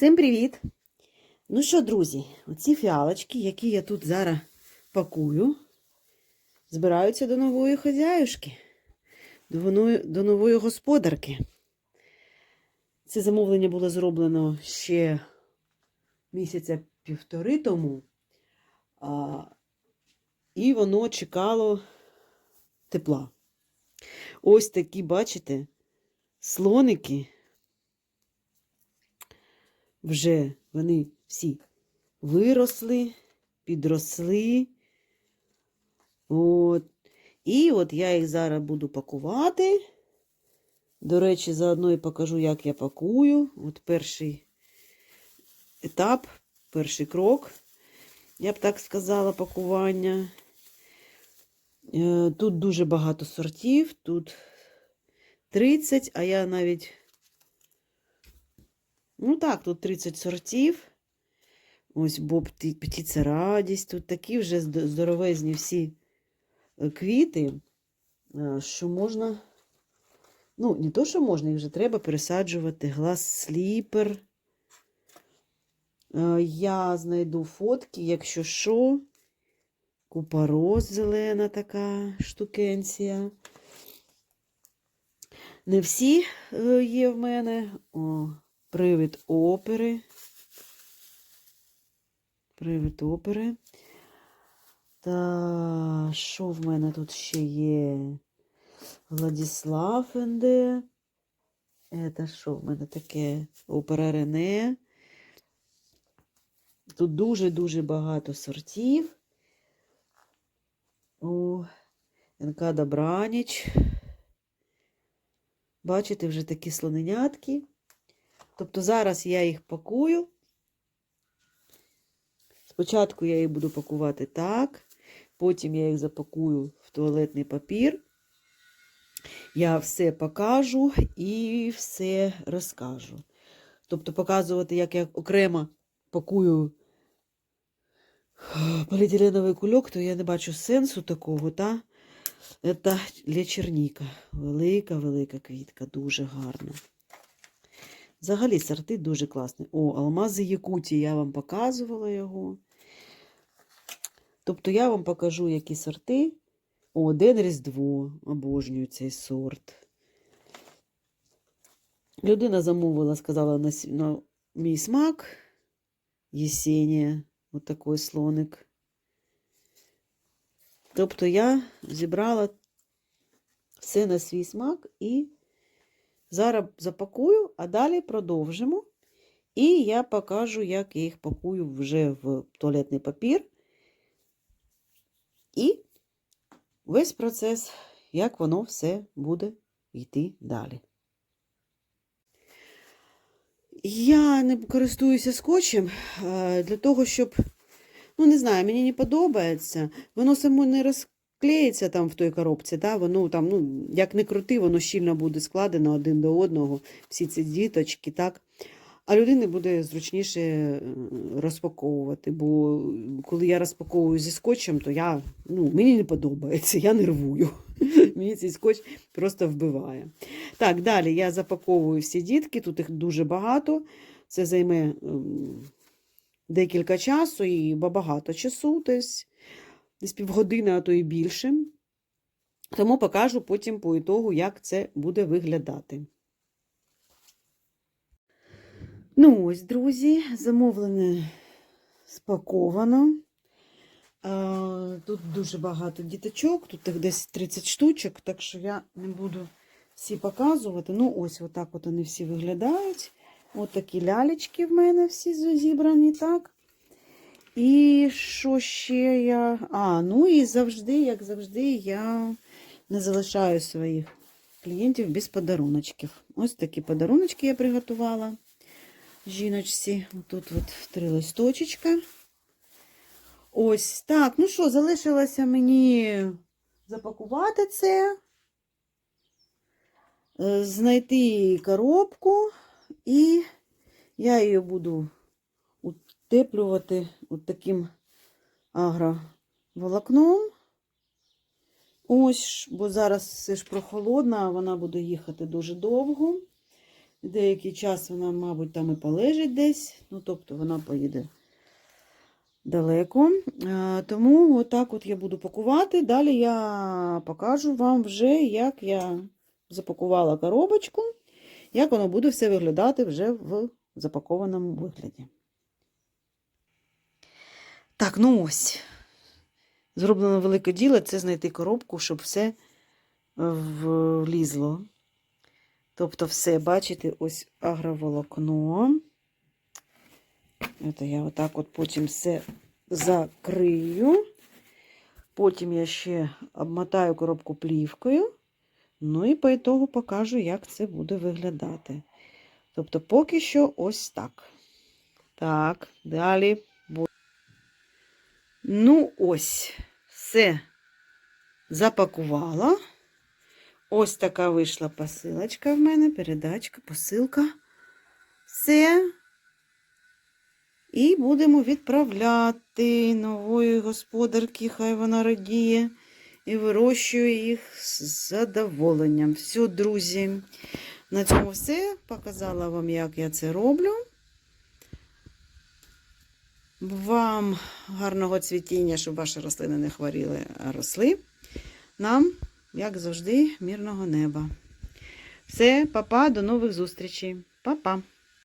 Всім привіт! Ну що, друзі, оці фіалочки, які я тут зараз пакую, збираються до нової хазяюшки, до нової, господарки. Це замовлення було зроблено ще місяця півтори тому, а, і воно чекало тепла. Ось такі, бачите, слоники вже вони всі виросли, підросли. От. І от я їх зараз буду пакувати. До речі, заодно і покажу, як я пакую. От перший етап, перший крок, я б так сказала, пакування. Е, Тут дуже багато сортів, тут 30, а я навіть Ну так, тут 30 сортів. Ось Боб Птиця Радість. Тут такі вже здоровезні всі е, квіти, е, що можна. Ну, не то, що можна, їх вже треба пересаджувати. Глас сліпер. Е, я знайду фотки, якщо що. Купорос зелена така штукенція. Не всі є в мене. О, Привид опери. Привид опери. Та що в мене тут ще є? Владіслав Енде. Це що в мене таке? Опера Рене. Тут дуже-дуже багато сортів. О, НК Добраніч. Бачите, вже такі слоненятки. Тобто зараз я їх пакую. Спочатку я їх буду пакувати так, потім я їх запакую в туалетний папір. Я все покажу і все розкажу. Тобто, показувати, як я окремо пакую поліетиленовий кульок, то я не бачу сенсу такого, та? Це для черніка. Велика-велика квітка, дуже гарна. Взагалі сорти дуже класні. О, алмази Якутії, я вам показувала його. Тобто я вам покажу, які сорти. О, Ден Різдво, обожнюю цей сорт. Людина замовила, сказала на, на мій смак. Єсенія, от такий слоник. Тобто я зібрала все на свій смак і Зараз запакую, а далі продовжимо. І я покажу, як я їх пакую вже в туалетний папір. І весь процес, як воно все буде йти далі. Я не користуюся скотчем для того, щоб, ну, не знаю, мені не подобається. Воно само не роз клеїться там в той коробці, да, воно там, ну, як не крути, воно щільно буде складено один до одного, всі ці діточки, так. А людини буде зручніше е, розпаковувати, бо коли я розпаковую зі скотчем, то я, ну, мені не подобається, я нервую. Мені цей скотч просто вбиває. Так, далі я запаковую всі дітки, тут їх дуже багато. Це займе ем, декілька часу і багато часу. Тобто десь півгодини, а то і більше. Тому покажу потім по ітогу, як це буде виглядати. Ну, ось, друзі, замовлене спаковано. Тут дуже багато діточок, тут десь 30 штучок, так що я не буду всі показувати. Ну, ось отак от вони всі виглядають. Ось такі лялечки в мене всі зібрані, так. І що ще я. А, ну і завжди, як завжди, я не залишаю своїх клієнтів без подаруночків. Ось такі подаруночки я приготувала жіночці. Тут от три листочечка. Ось так. Ну що, залишилося мені запакувати це, е, знайти коробку, і я її буду утеплювати от таким агроволокном. Ось, бо зараз все ж прохолодно, а вона буде їхати дуже довго. Деякий час вона, мабуть, там і полежить десь. Ну, тобто вона поїде далеко. Тому отак от я буду пакувати. Далі я покажу вам вже, як я запакувала коробочку, як воно буде все виглядати вже в запакованому вигляді. Так, ну ось. Зроблено велике діло це знайти коробку, щоб все е, влізло. Тобто все, бачите, ось агроволокно. Це я отак от потім все закрию. Потім я ще обмотаю коробку плівкою. Ну і по ітогу покажу, як це буде виглядати. Тобто, поки що ось так. Так, далі. Ну, ось, все запакувала. Ось така вийшла посилочка в мене, передачка, посилка. Все. І будемо відправляти нової господарки, хай вона радіє і вирощує їх з задоволенням. Все, друзі. На цьому все. Показала вам, як я це роблю. Вам гарного цвітіння, щоб ваші рослини не хворіли, а росли. Нам, як завжди, мирного неба. Все, папа, до нових зустрічей. Па-па.